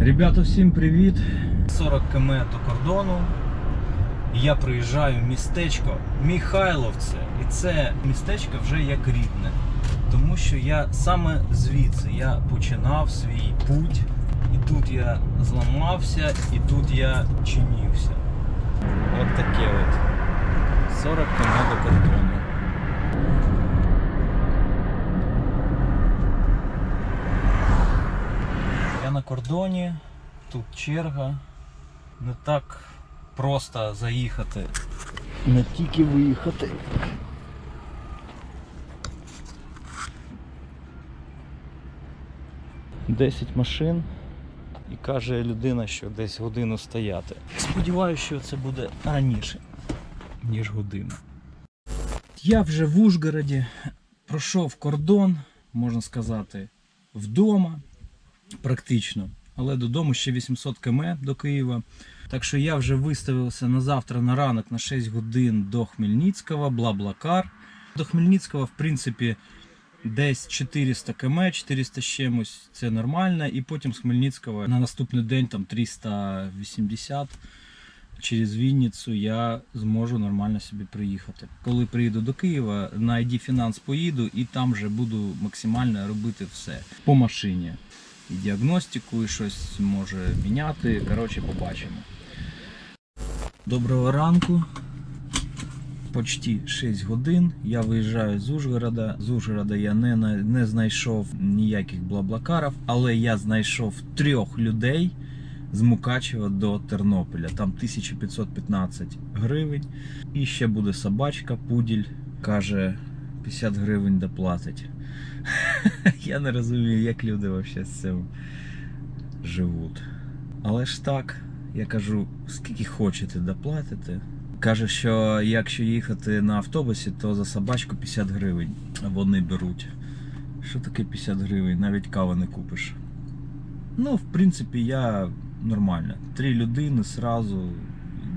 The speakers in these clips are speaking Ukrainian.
Ребята, всім привіт! 40 км до кордону. Я приїжджаю в містечко Михайловце. І це містечко вже як рідне. Тому що я саме звідси я починав свій путь. І тут я зламався, і тут я чинівся. От таке от. 40 км до кордону. Я на кордоні, тут черга. Не так просто заїхати. Не тільки виїхати. Десять машин і каже людина, що десь годину стояти. Сподіваюся, що це буде раніше, ніж година. Я вже в Ужгороді пройшов кордон, можна сказати, вдома практично. Але додому ще 800 км до Києва. Так що я вже виставився на завтра на ранок на 6 годин до Хмельницького, Блаблакар. До Хмельницького, в принципі, десь 400 км, 400 з чимось це нормально. І потім з Хмельницького на наступний день там 380 через Вінницю я зможу нормально собі приїхати. Коли приїду до Києва, на ID Finance поїду і там вже буду максимально робити все по машині. І діагностику, і щось може міняти. Коротше, побачимо. Доброго ранку. Почти 6 годин. Я виїжджаю з Ужгорода. З Ужгорода я не, не знайшов ніяких блаблакарів, але я знайшов трьох людей з Мукачева до Тернополя. Там 1515 гривень. І ще буде собачка, пуділь. Каже, 50 гривень доплатить. Я не розумію, як люди взагалі з цим живуть. Але ж так, я кажу, скільки хочете доплатите. Каже, що якщо їхати на автобусі, то за собачку 50 гривень вони беруть. Що таке 50 гривень? Навіть кави не купиш. Ну, в принципі, я нормально. Три людини зразу,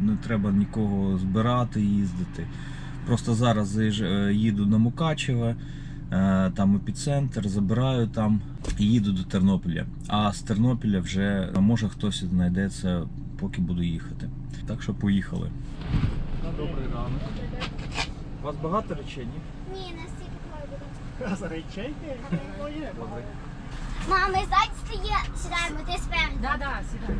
не треба нікого збирати, їздити. Просто зараз е, їду на Мукачево, е, там епіцентр, забираю там і їду до Тернополя. А з Тернополя вже може хтось знайдеться, поки буду їхати. Так що поїхали. Добрий ранок. У вас багато речей, ні? Ні, настільки твоє буде. Речейки? Моє. Мами, ззаді стає. Сідаємо, ти спереду. Да, да, сюди.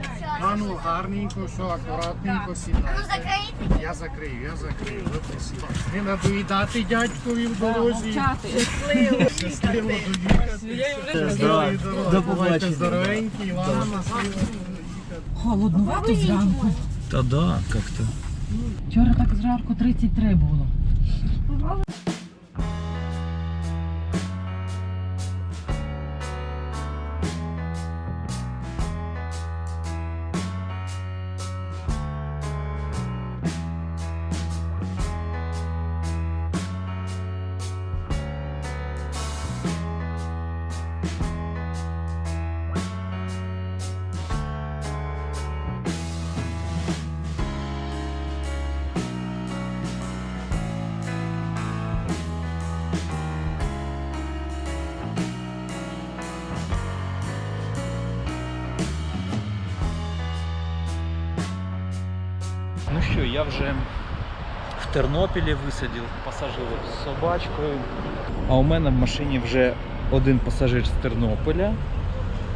Все. А ну, гарненько, що акуратненько А ну закрийте. Я закрию, я закрию. Ви присідайте. Не надоїдати дядькові в дорозі. Мовчати. Щасливо доїхати. Бувайте здоровенькі, Івана щасливо. Холоднувато зранку. Та да, як-то. Вчора так зранку 33 було. Ну я вже в Тернопілі висадив пасажирів з собачкою. А у мене в машині вже один пасажир з Тернополя.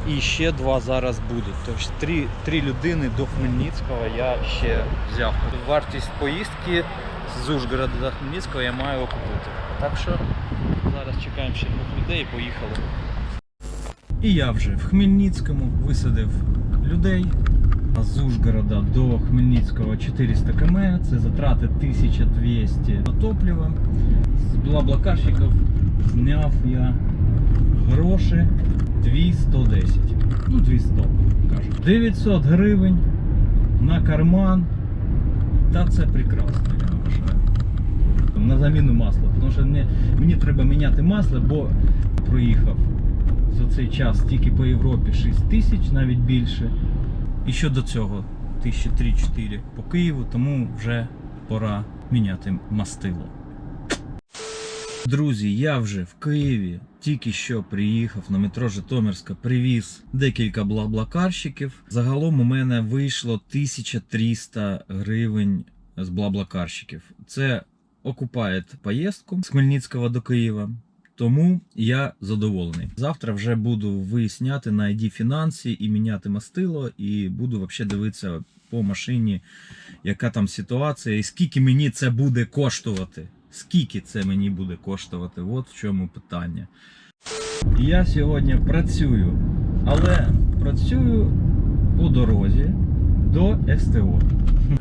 І ще два зараз будуть. Тобто три, три людини до Хмельницького я ще взяв. Вартість поїздки з Ужгорода до Хмельницького я маю окупити. Так що зараз чекаємо ще двох людей і поїхали. І я вже в Хмельницькому висадив людей. З Ужгорода до Хмельницького 400 км, це затрати 1200 на топливо. З блаблакарщиків зняв я гроші 210. Ну, 200, кажуть. 900 гривень на карман. Та це прекрасно, я вважаю. На заміну масла. Тому що мені, мені треба міняти масло, бо проїхав за цей час тільки по Європі 6 тисяч, навіть більше. І ще до цього 1003-4 по Києву, тому вже пора міняти мастило. Друзі, я вже в Києві. Тільки що приїхав на метро Житомирська, привіз декілька блаблакарщиків. Загалом у мене вийшло 1300 гривень з блаблакарщиків. Це окупає поїздку з Хмельницького до Києва. Тому я задоволений. Завтра вже буду виясняти на ID фінансі і міняти мастило, і буду взагалі дивитися по машині, яка там ситуація, і скільки мені це буде коштувати. Скільки це мені буде коштувати? От в чому питання. Я сьогодні працюю, але працюю по дорозі до СТО.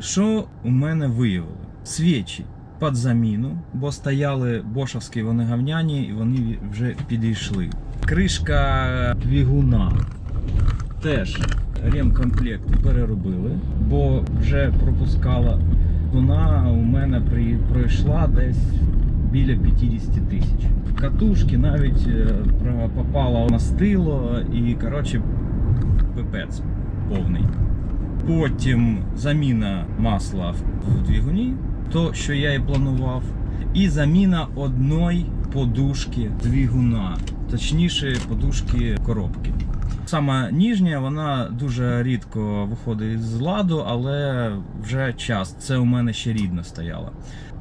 Що у мене виявили? Свічі під заміну, бо стояли бошовські вони гавняні і вони вже підійшли. Кришка двигуна теж ремкомплект переробили, бо вже пропускала. Вона у мене пройшла десь біля 50 тисяч. Катушки навіть е, про- попало мастило і коротше пипець повний. Потім заміна масла в двигуні, то що я і планував, і заміна одної подушки двигуна, точніше подушки коробки. Сама ніжня, вона дуже рідко виходить з ладу, але вже час. Це у мене ще рідна стояла.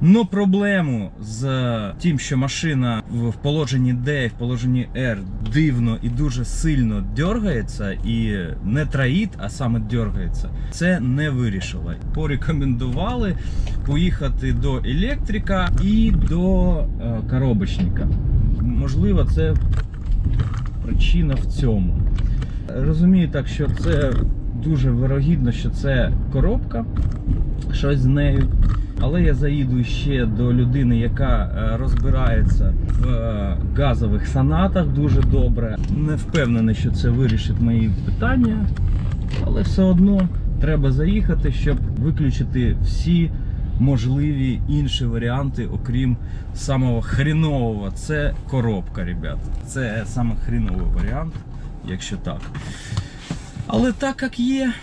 Но проблему з тим, що машина в положенні D, і в положенні R дивно і дуже сильно дергається, і не троїть, а саме дергається, це не вирішило. Порекомендували поїхати до електрика і до е, коробочника. Можливо, це причина в цьому. Розумію так, що це дуже вирогідно, що це коробка, щось з нею. Але я заїду ще до людини, яка е, розбирається в е, газових санатах дуже добре. Не впевнений, що це вирішить мої питання, але все одно треба заїхати, щоб виключити всі можливі інші варіанти, окрім самого хрінового. Це коробка, ребят. Це саме хріновий варіант, якщо так. Але так як є,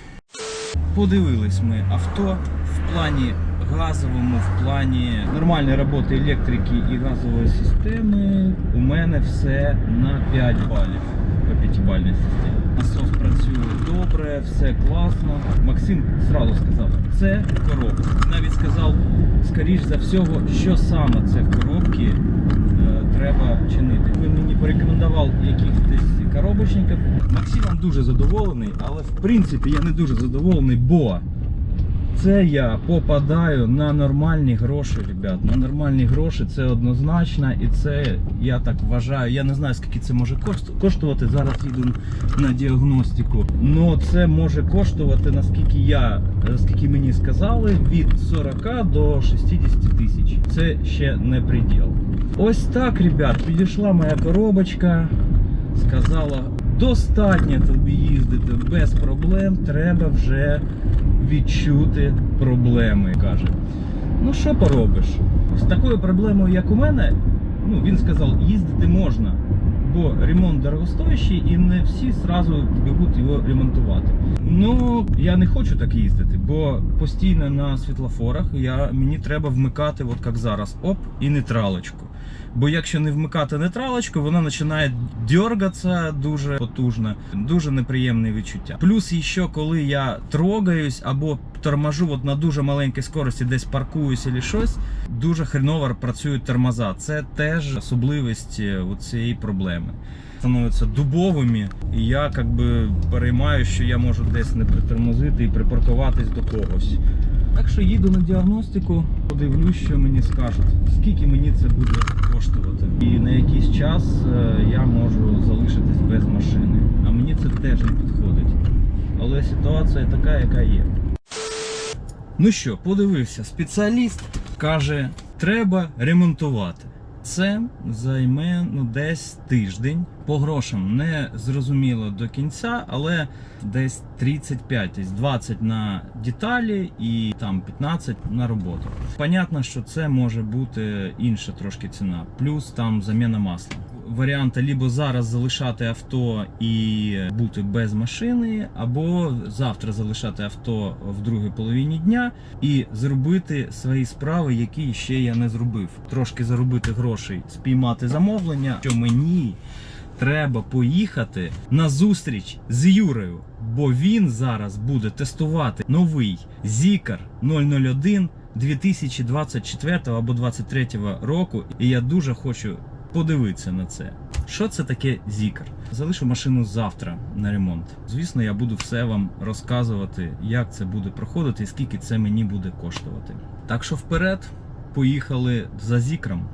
подивились ми авто в плані газовому, в плані нормальної роботи електрики і газової системи. У мене все на 5 балів по 5-бальній системі. Насос працює добре, все класно. Максим зразу сказав, це коробка. Навіть сказав, скоріш за всього, що саме це в коробці треба чинити. Він мені порекомендував якихось коробочників. Максимом дуже задоволений, але в принципі я не дуже задоволений, бо це я попадаю на нормальні гроші, ребят. На нормальні гроші це однозначно, і це я так вважаю. Я не знаю, скільки це може коштувати. Зараз їду на діагностику. Ну це може коштувати, наскільки я, наскільки мені сказали, від 40 до 60 тисяч. Це ще не приділ. Ось так, ребят, підійшла моя коробочка, сказала. Достатньо тобі їздити без проблем, треба вже відчути проблеми, каже. Ну що поробиш? З такою проблемою, як у мене, ну він сказав, їздити можна, бо ремонт дорогостоящий і не всі зразу бігуть його ремонтувати. Ну я не хочу так їздити, бо постійно на світлофорах я, мені треба вмикати, от як зараз, оп, і нейтралочку. Бо якщо не вмикати нейтралочку, вона починає дергатися дуже потужно, дуже неприємне відчуття. Плюс ще коли я трогаюсь або торможу от на дуже маленькій скорості, десь паркуюсь або щось, дуже хреново працюють тормоза. Це теж особливість е, цієї проблеми. Становляться дубовими, і я як би переймаю, що я можу десь не притормозити і припаркуватись до когось. Так що їду на діагностику, подивлюсь, що мені скажуть, скільки мені це буде коштувати. І на якийсь час е, я можу залишитись без машини. А мені це теж не підходить. Але ситуація така, яка є. Ну що, подивився, спеціаліст каже, треба ремонтувати. Це займе ну, десь тиждень. По грошам не зрозуміло до кінця, але десь 35, тобто 20 на деталі і там 15 на роботу. Понятно, що це може бути інша трошки ціна, плюс там заміна масла. Варіанти либо зараз залишати авто і бути без машини, або завтра залишати авто в другій половині дня і зробити свої справи, які ще я не зробив. Трошки заробити грошей, спіймати замовлення, що мені треба поїхати на зустріч з Юрею, бо він зараз буде тестувати новий Zikar 001 2024 або 2023 року. І я дуже хочу подивитися на це. Що це таке зікр? Залишу машину завтра на ремонт. Звісно, я буду все вам розказувати, як це буде проходити і скільки це мені буде коштувати. Так що вперед, поїхали за Зікрам.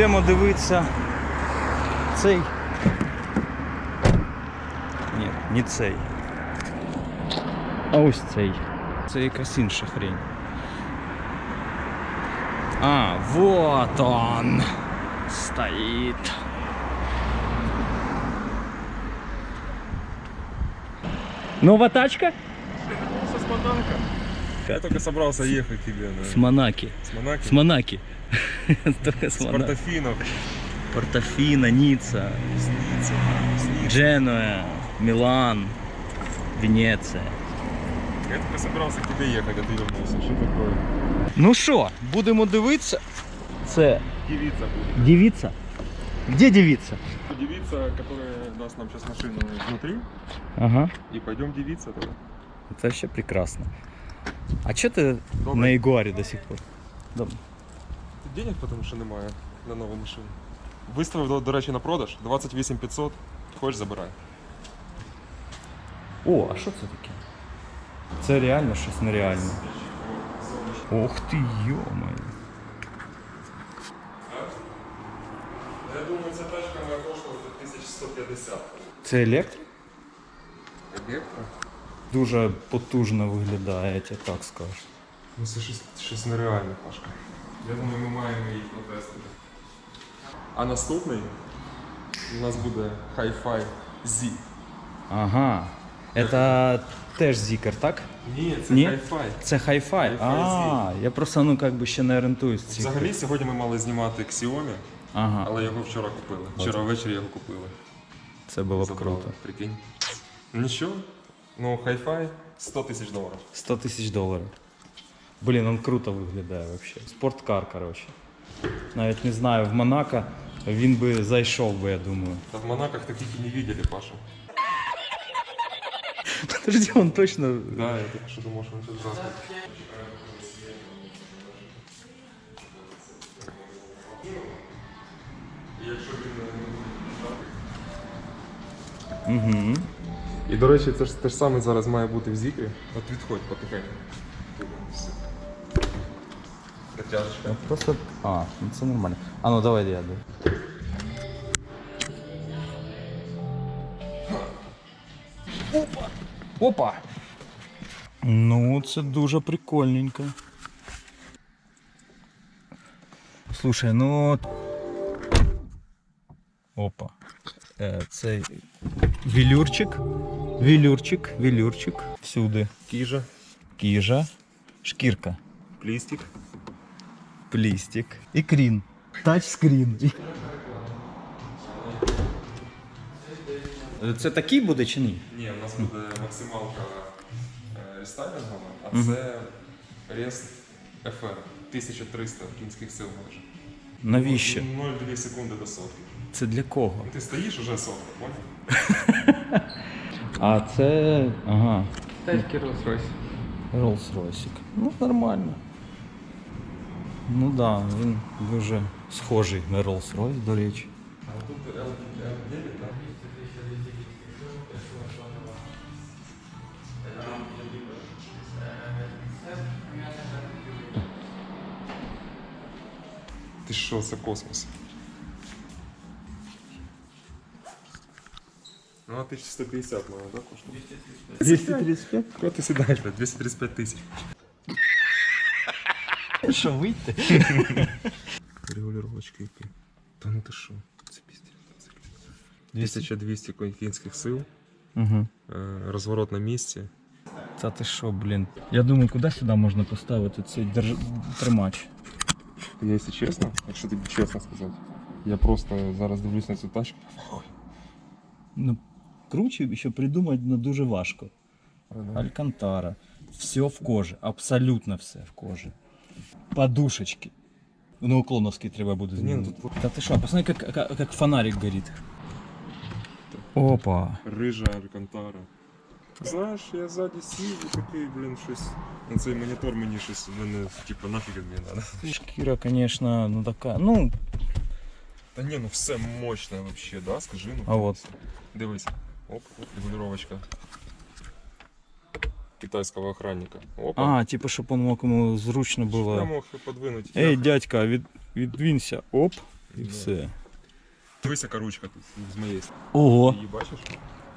Підемо дивитися цей. Ні, не цей. А ось цей. Це якась інша хрень. А, вот он. Стоит. Нова тачка? С Монако. Я только собрался ехать к тебе. С Да. Монаки. С Монако. С Монаки. Только с С Монаки. Портофино. Портофіно, Ніцца, С Ниццы. С Ниццы. Дженуя, Мілан, Венеція. Я только собрался к тебе ехать, а ты вернулся. Что такое? Ну що, будемо дивитися. Це Девица будет. дівіця. Де дівіця? Девица, которая даст нам сейчас машину внутри. Ага. И пойдем девица тогда. Це вообще прекрасно. А чого ти Добре. на Ягуарі до сих пор? Добре. Денег потому що немає на нову машину. Виставив, до, до речі, на продаж 28 500. Хочеш забирай. О, а що це таке? Це реально щось нереальне. Ох ти йомай. Я думаю, ця тачка має коштувати 1150. Це електро? Електро? Дуже потужно виглядає, я тебе так скажу. Ну це щось, щось нереальне, Пашка. Я думаю, ми маємо їх протестити. А наступний у нас буде Hi-Fi Z. Ага. Це теж зікер, так? Ні, це Ні? Hi-Fi. Це хай-фай. Hi-Fi А, я просто ну как би ще не орієнтуюсь. в Взагалі сьогодні ми мали знімати Xiaomi, Ага, але його вчора купили. Вчора ввечері його купили. це було б Забрали, круто. Прикинь. Нічого. Ну, Hi-Fi 100 тисяч доларів. 100 тисяч доларів. Блін, він круто виглядає взагалі. Спорткар, коротше. Навіть не знаю, в Монако він би зайшов би, я думаю. Та в Монаках таких і не видели, Паша. Подожди, он точно. Да, я так що думав, що він тут зразу. Якщо він Угу. І до речі, це ж те ж саме зараз має бути в зікрі. От відходь потихеньку. Все. Дотяжечка. Просто. А, ну це нормально. А ну давай я дай. Опа! Опа! Ну, це дуже прикольненько. Слушай, ну. Опа. Е, Це вілюрчик. Вілюрчик, вілюрчик. Всюди. Кіжа, Кіжа. Шкірка. плістик. Плістик. І крін. Тачскрін. Це такий буде чи ні? Ні, у нас буде максималка е, рестайлінгова, а це Rest FR 1300 кінських сил майже. Навіщо? 0,2 секунди до сотки. Це для кого? Ти стоїш уже сотка, понял? А це. Ага. Тачки Rolls-Royce. Rolls-Royce. Ну, нормально. Ну так, да, він дуже схожий на Rolls-Royce, до речі. А тут L9, так? Ти що, це космос? Ну, а 1150 має, так, коштує? 235? Кого ти сідаєш, блядь? 235 тисяч. Що вийти? Регулировочки які. Та ну ти що? Це піздець. 1200 кінських сил, Угу. е, розворот на місці. Та ти що, блін? Я думаю, куди сюди можна поставити цей держ... тримач? Я, якщо чесно, якщо тобі чесно сказати, я просто зараз дивлюсь на цю тачку. Ну, круче ще придумати ну, дуже важко. Алькантара. Все в кожі, абсолютно все в кожі. Подушечки. Ну, уклоновський треба буде Ні, ну змінити. тут Та ти що, посмотри, як, як, як фонарик горить. Опа. рижа алькантара. Знаєш, я ззаді сів і такий, блін, щось. Ну, цей монітор мені щось мене, типу, нафіг від мене надо. Шкіра, конечно, ну така. Ну, Та ні, ну все мощне вообще, да? Скажи, ну. А от. Дивись. Оп, регулировочка. Китайського охранника. Опа. а, типу, щоб он мог йому зручно Я мог подвинути. Ей, дядька, від, відвінься. Оп, і Да. все. Дивись, яка ручка тут з моєї сторони. Ого. Її бачиш?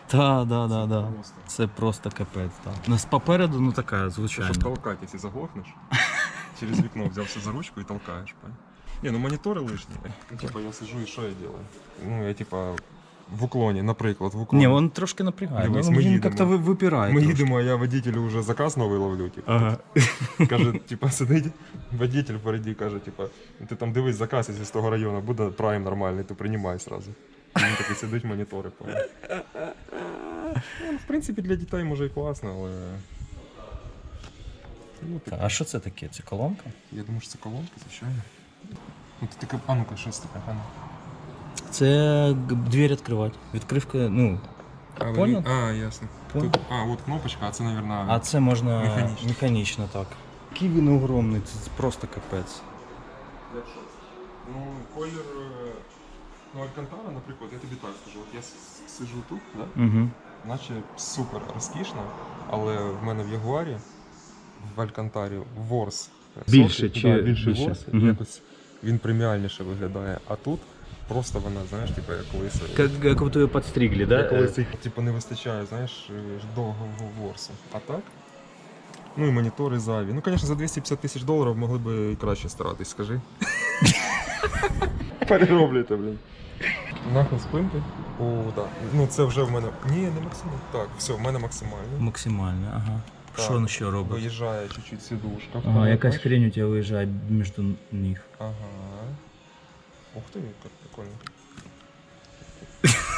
Та, да, да, да. Просто. Це просто капець, так. У нас попереду, ну така, Щоб звичайно. толкати, якщо заглохнеш, через вікно взявся за ручку і толкаєш. понял? Не, ну монітори лишні. Типа я сижу і що я делаю? Ну, я типа в уклоні, наприклад, в уклоні. Ні, він трошки напрягає. Дивись, ну, ми він їдемо. як-то ви- випирає. Ми трошки. їдемо, а я водителю вже заказ новий ловлю. Типу. Ага. Каже, типа, сидить водитель впереді, каже, типа, ти там дивись заказ, якщо з того району буде прайм нормальний, то приймай сразу. І він такий сидить, монітори. понял? Ну, в принципі, для дітей може і класно, але. Ну, Та, А що це таке? Це колонка? Я думаю, що це колонка, звичайно. Ну, ти таке, а ну-ка, щось таке, а ну. Це двері відкривати. Відкривка, ну. А, Понял? А, ясно. Понял. Тут, а, от кнопочка, а це, мабуть, А це можна Механічно. механічно так. Який він огромний, це просто капець. Ну, колір. е, Ну, Алькантара, наприклад, я тобі так скажу. От я с- сиджу тут, да? Угу. наче супер розкішно, але в мене в Ягуарі, в Алькантарі, Ворс. Більше чи да, більше більше? Ворс, Мгм. якось він преміальніше виглядає. А тут просто вона, знаєш, типу, як колись. Как, як будто її підстригли, да? Як колись типу, не вистачає, знаєш, е, довгого ворсу. А так? Ну і монітори зайві. Ну, звісно, за 250 тисяч доларів могли б і краще старатись, скажи. Перероблюйте, блін. Нахил спинки. О, так. Ну це вже в мене. Ні, не максимально. Так, все, в мене максимально. Максимально, ага. Так. Що він ще робить? Виїжджає чуть-чуть сідушка. Ага, якась хрень у тебе виїжджає між ніг. Ага. Ух ти, як прикольно.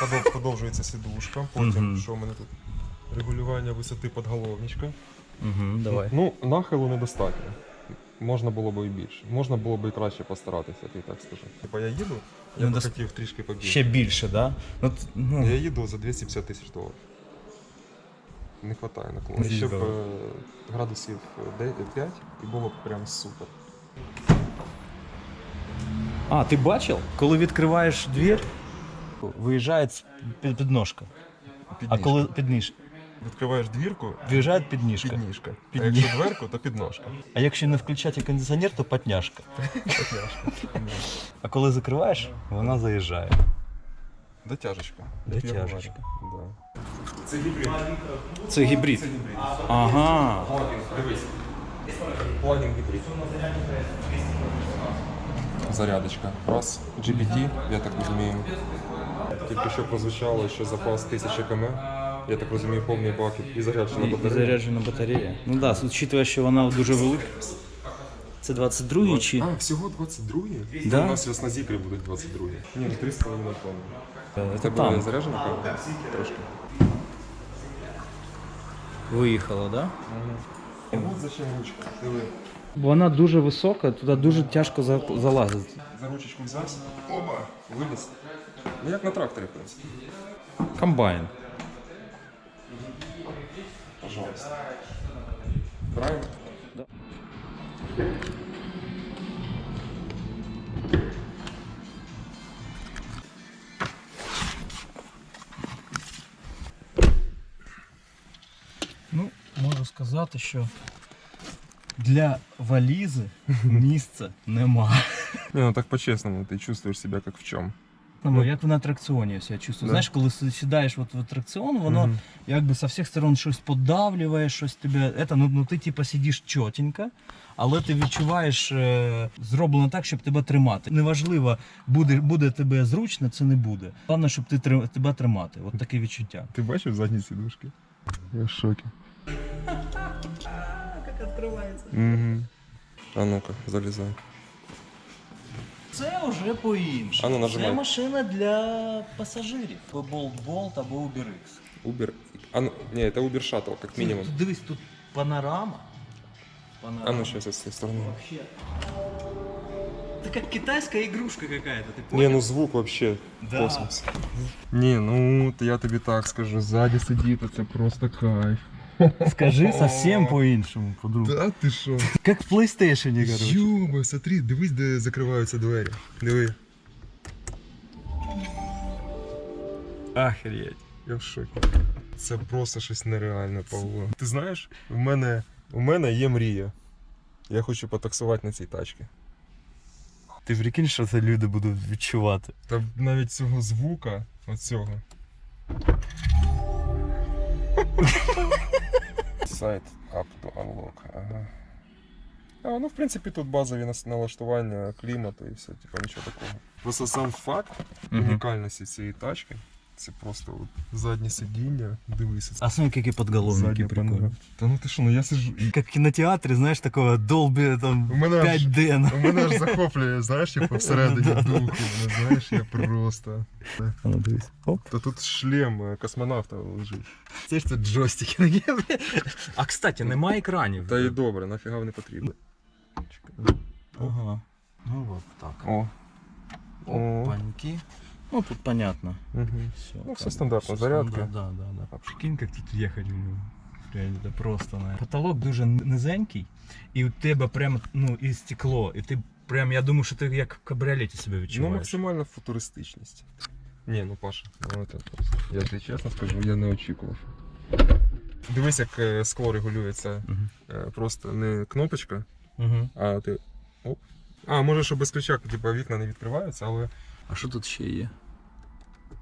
Подов- Подовжується сідушка. Потім, Мгм. що у мене тут? Регулювання висоти подголовничка. Угу, давай. Ну, нахилу недостатньо. Можна було б і більше. Можна було б і краще постаратися, я тобі так скажу. Типа я їду, я Ну, б хотів трішки побільше. Ще більше, да? Ну, т- ну, Я їду за 250 тисяч доларів. Не вистачає наклону. Не Ще б їздили. е, градусів 5 і було б прям супер. А, ти бачив? Коли відкриваєш двір, виїжджає під- підножка. А коли підніж... Відкриваєш двірку, виїжджає підніжка. підніжка. А якщо дверку, то підножка. А якщо не включати кондиціонер, то патняшка. А коли закриваєш, вона заїжджає. Дотяжечка. Дотяжечка. Да. Це гібрид. Це гібрид. Ага. Дивись. Плагін гібрид. Зарядочка. Раз. GPT, я так розумію. Тільки що прозвучало, що запас 1000 км. Я так розумію, повний бак і заряджена І, і батарея. заряджена батарея. Ну так, да, учитывая, що вона дуже велика. Це 22-й чи. А, всього 22-й? Да. У нас на зікрі будуть 22-й. Ні, ну 3,5 тонни. Це Це там. заряджена камера? Трошки. Виїхала, да? От зачем ручка. Диви. Бо вона дуже висока, туди дуже тяжко за- залазити. За ручечку взявся. Оба. Виліз. Ну як на тракторі, в принципі. Комбайн. Пожалуйста. Правильно? Ну, можу сказати, що для валізи місця нема. Не, ну так по-честному, ты чувствуешь себя как в чем? комфортно, Ну. як на атракціоні себе чувствую. Да. Знаєш, коли сідаєш от в атракціон, воно Мгм. якби со всіх сторон щось подавлює, щось тебе. Это, ну, ну ти типа сидиш чотенько, але ти відчуваєш е, зроблено так, щоб тебе тримати. Неважливо, буде, буде тебе зручно, це не буде. Головне, щоб ти тебе тримати. От таке відчуття. Ти бачив задні сідушки? Я в шокі. Як відкривається? Угу. А ну-ка, залізай. Це вже по-іншому. А ну, нажимай. Це машина для пасажирів. Bolt Bolt або UberX. Uber. А ну, не, это Uber Shuttle, как минимум. Тут, дивись, тут панорама. панорама. А ну сейчас я с этой стороны. Вообще. Это как китайская игрушка какая-то, ты Не, понял? ну звук вообще Да. космос. Не, ну от я тобі так скажу, ззаді сидіти це просто кайф. Скажи совсем по-іншому, подруга. Да ти що? Как в PlayStation, короче. Юба, смотри, дивись, де закриваються двері. Диви. Охереть. Я в шокі. Це просто щось нереальне, Павло. Ти знаєш, у мене, у мене є мрія. Я хочу потаксувати на цій тачці. Ти прикинь, що це люди будуть відчувати. Та навіть цього звука, оцього. Сайт up to unlock. Ага. А, ну, в принципі, тут базові нас- налаштування клімату і все, типа нічого такого. Просто сам факт Мгм. унікальності цієї тачки. Це просто от заднє сидіння, дивися. А смотри, какие подголовники задня прикольные. панель. Та ну ти що, ну я сижу. Как в кинотеатре, знаешь, такого Dolby там У мене аж, 5D. у мене аж захоплює, знаєш, типу всередині духу. ну, Знаєш, я просто. А ну дивись. Оп. Та тут шлем е, космонавта лежить. Це ж тут джойстики. А кстати, немає екранів. Та і добре, нафіга вони потрібні. Ага. Ну вот так. О. О. Опаньки. Ну тут понятно. Угу. Все, Ну, все стандартно, зарядки. Да, да, да. А прикинь, як тут їхати в нього. Реально, це просто не. Потолок дуже низенький, і у тебе прям, ну, і стекло, і ти прям, я думаю, що ти як в кабріолеті себе Ну, відчуваєш. максимальна футуристичність. Ні, ну Паша, ну це просто. Я тобі чесно скажу, я не очікував. Дивись, як е, скло регулюється. Е, Просто не кнопочка, Угу. а ти. Оп. А, може, що без ключа, типу, вікна не відкриваються, але А що тут ще є?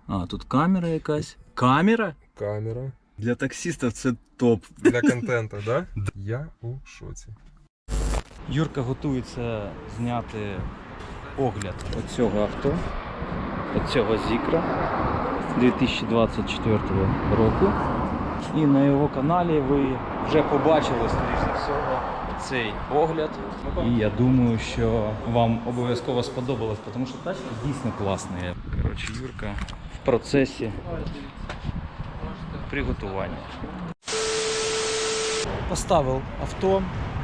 А, тут камера якась. Камера? камера. Для таксистів це топ. Для контенту, да? Я у шоці. Юрка готується зняти огляд оцього авто, оцього Зікра 2024 року. І на його каналі ви вже побачили, скоріше всього, цей огляд. І я думаю, що вам обов'язково сподобалось, тому що тачка дійсно класна. Коротше, Юрка в процесі приготування. Поставив авто,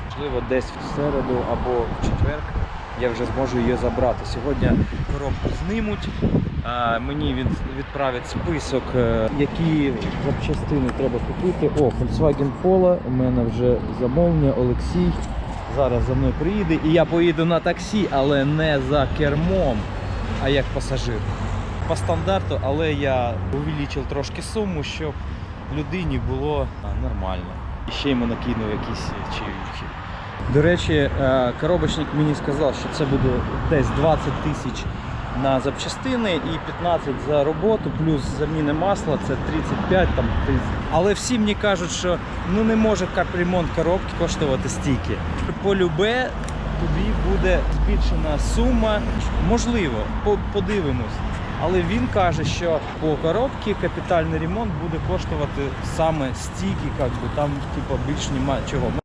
можливо, десь в середу або в четвер я вже зможу її забрати. Сьогодні коробку знімуть. Мені від, відправять список, е, які запчастини треба купити. О, Volkswagen Polo, у мене вже замовлення, Олексій. Зараз за мною приїде і я поїду на таксі, але не за кермом, а як пасажир. По стандарту, але я увеличив трошки суму, щоб людині було нормально. І ще йому накинув якісь чаївки. До речі, е, коробочник мені сказав, що це буде десь 20 тисяч на запчастини і 15 за роботу, плюс заміни масла це 35 там 30. Але всі мені кажуть, що ну не може капремонт коробки коштувати стільки. Полюбе тобі буде збільшена сума. Можливо, подивимось. Але він каже, що по коробці капітальний ремонт буде коштувати саме стільки, як би там типу, більш нема чого.